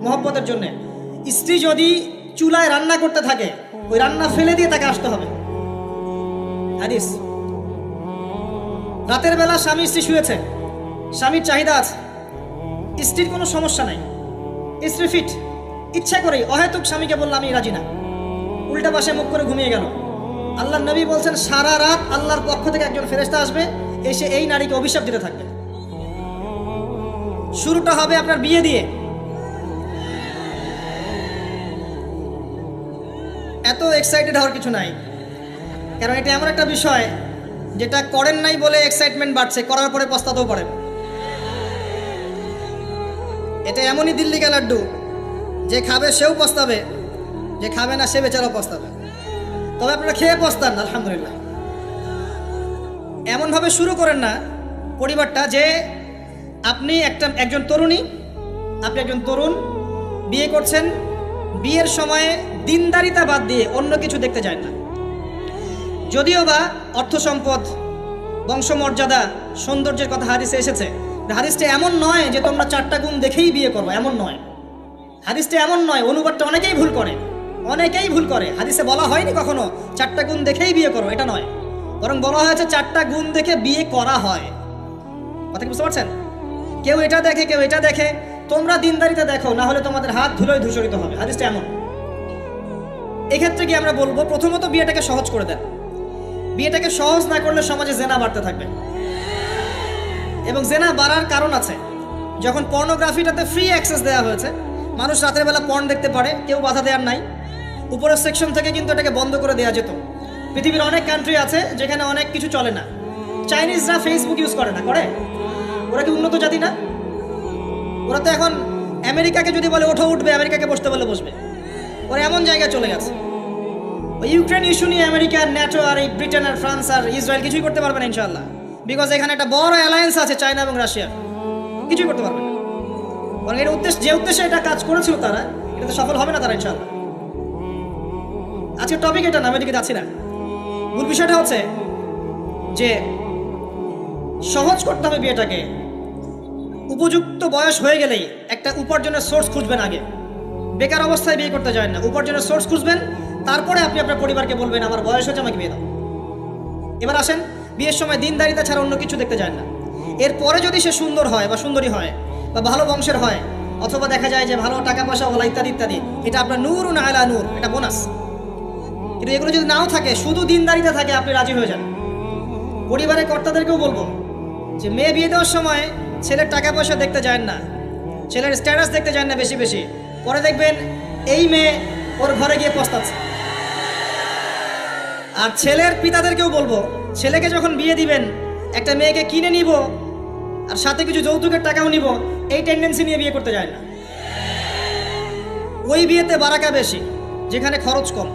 মহব্বতের জন্য। স্ত্রী যদি চুলায় রান্না করতে থাকে, ওই রান্না ফেলে দিয়ে তাকে আসতে হবে। হাদিস। রাতের বেলা স্বামী স্ত্রী শুয়েছে। স্বামীর চাহিদা আছে। স্ত্রীর কোনো সমস্যা নাই। স্ত্রী ফিট। ইচ্ছা করেই অহেতুক স্বামীকে বললাম আমি রাজি না। উল্টা পাশে মুখ করে ঘুমিয়ে গেল। আল্লাহ নবী বলছেন, সারা রাত আল্লাহর পক্ষ থেকে একজন ফেরেস্তা আসবে, এসে এই নারীকে অভিশাপ দিতে থাকবে। শুরুটা হবে আপনার বিয়ে দিয়ে। এক্সাইটেড হওয়ার কিছু নাই। কারণ এটা এমন একটা বিষয় যেটা করেন নাই বলে এক্সাইটমেন্ট বাড়ছে, করার পরে পস্তাতেও পারেন এটা এমনই দিল্লি লাড্ডু, যে খাবে সেও পস্তাবে, যে খাবে না সে বেচারাও পস্তাবে। তবে আপনারা খেয়ে পস্তান, আলহামদুলিল্লাহ। এমনভাবে শুরু করেন না, পরিবারটা যে আপনি একটা, একজন তরুণী, আপনি একজন তরুণ, বিয়ে করছেন বিয়ের সময়ে দিনদারিতা বাদ দিয়ে অন্য কিছু দেখতে যায় না। যদিও বা অর্থ সম্পদ, বংশমর্যাদা, সৌন্দর্যের কথা হাদিসে এসেছে হাদিসটা এমন নয় যে তোমরা চারটা গুণ দেখেই বিয়ে করো, এমন নয়। হাদিসটা এমন নয়, অনুবাদটা অনেকেই ভুল করে, অনেকেই ভুল করে। হাদিসে বলা হয়নি কখনো, চারটা গুণ দেখেই বিয়ে করো, এটা নয়। বরং বলা হয়েছে চারটা গুণ দেখে বিয়ে করা হয়। কথা কি বুঝতে পারছেন? কেউ এটা দেখে, কেউ এটা দেখে তোমরা দিনদারিতে দেখো, না হলে তোমাদের হাত ধুলোয় ধূসরিত হবে। হাদিসটা এমন। এক্ষেত্রে কি আমরা বলব? প্রথমত বিয়েটাকে সহজ করে দেন। বিয়েটাকে সহজ না করলে সমাজে জেনা বাড়তে থাকবে। এবং জেনা বাড়ার কারণ আছে, যখন পর্নোগ্রাফিটাতে ফ্রি অ্যাক্সেস দেওয়া হয়েছে, মানুষ রাতের বেলা পর্ন দেখতে পারে, কেউ বাধা দেওয়ার নাই। উপরের সেকশন থেকে কিন্তু এটাকে বন্ধ করে দেওয়া যেত। পৃথিবীর অনেক কান্ট্রি আছে যেখানে অনেক কিছু চলে না। চাইনিজরা ফেসবুক ইউজ করে না, করে? ওরা কি উন্নত জাতি না? ওরা তো এখন আমেরিকাকে যদি বলে ওঠো উঠবে, আমেরিকাকে বসতে বলে বসবে। ওরা এমন জায়গায় চলে গেছে। ওই ইউক্রেন ইস্যু নিয়ে আমেরিকা ন্যাটো আর এই ব্রিটেন আর ফ্রান্স আর ইসরায়েল কিছুই করতে পারবে না ইনশাল্লাহ বিকজ এখানে একটা বড় অ্যালায়েন্স আছে চায়না এবং রাশিয়ার। কিছুই করতে পারবে না। এর উদ্দেশ্য যে উদ্দেশ্যে এটা কাজ করেছিল তারা এটা তো সফল হবে না তারা ইনশাল্লাহ আজকের টপিক এটা না আমি যাচ্ছি না। মূল বিষয়টা হচ্ছে যে সহজ করতে হবে বিয়েটাকে। উপযুক্ত বয়স হয়ে গেলেই একটা উপার্জনের সোর্স খুঁজবেন আগে। বেকার অবস্থায় বিয়ে করতে যায় না। উপার্জনের সোর্স খুঁজবেন, তারপরে আপনি আপনার পরিবারকে বলবেন, আমার বয়স হচ্ছে আমাকে বিয়ে দাও। এবার আসেন, বিয়ের সময় দিনদারিতা ছাড়া অন্য কিছু দেখতে যায় না। এরপরে যদি সে সুন্দর হয় বা সুন্দরী হয় বা ভালো বংশের হয়, অথবা দেখা যায় যে ভালো টাকা পয়সা বলা ইত্যাদি ইত্যাদি, এটা আপনার নূর না আলা নূর, এটা বোনাস। কিন্তু এগুলো যদি নাও থাকে, শুধু দিনদারিতা থাকে, আপনি রাজি হয়ে যান। পরিবারের কর্তাদেরকেও বলব যে, মেয়ে বিয়ে দেওয়ার সময় ছেলের টাকা পয়সা দেখতে যায় না। ছেলের স্ট্যাটাস দেখতে যায় না বেশি বেশি। পরে দেখবেন এই মেয়ে ওর ঘরে গিয়ে পস্তাচ্ছে। আর ছেলের পিতাদেরকেও বলব, ছেলেকে যখন বিয়ে দিবেন, একটা মেয়েকে কিনে নিব, আর সাথে কিছু যৌতুকের টাকাও নিব, এই টেন্ডেন্সি নিয়ে বিয়ে করতে যায় না। ওই বিয়েতে বারাকা বেশি, যেখানে খরচ কম,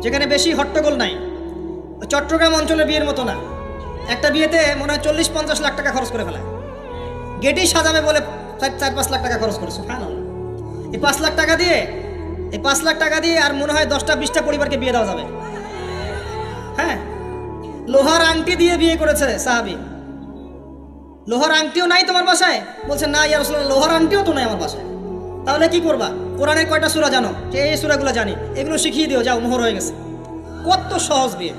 যেখানে বেশি হট্টগোল নাই। চট্টগ্রাম অঞ্চলের বিয়ের মতো না। একটা বিয়েতে মনে হয় চল্লিশ পঞ্চাশ লাখ টাকা খরচ করে ফেলায়। গেটেই সাজাবে বলে চার পাঁচ লাখ টাকা খরচ করেছে হ্যাঁ এই পাঁচ লাখ টাকা দিয়ে, এই পাঁচ লাখ টাকা দিয়ে আর মনে হয় দশটা, বিশটা পরিবারকে বিয়ে দেওয়া যাবে। হ্যাঁ? লোহার আংটি দিয়ে বিয়ে করেছে সাহাবি। লোহার আংটিও নাই তোমার বাসায়? বলছে, না ইয়ার লোহার আংটিও তো নাই আমার বাসায়। তাহলে কি করবা? কোরআনের কয়টা সুরা জানো? এই সুরাগুলো জানি? এগুলো শিখিয়ে দিও, যাও, মোহর হয়ে গেছে। কত সহজ বিয়ে।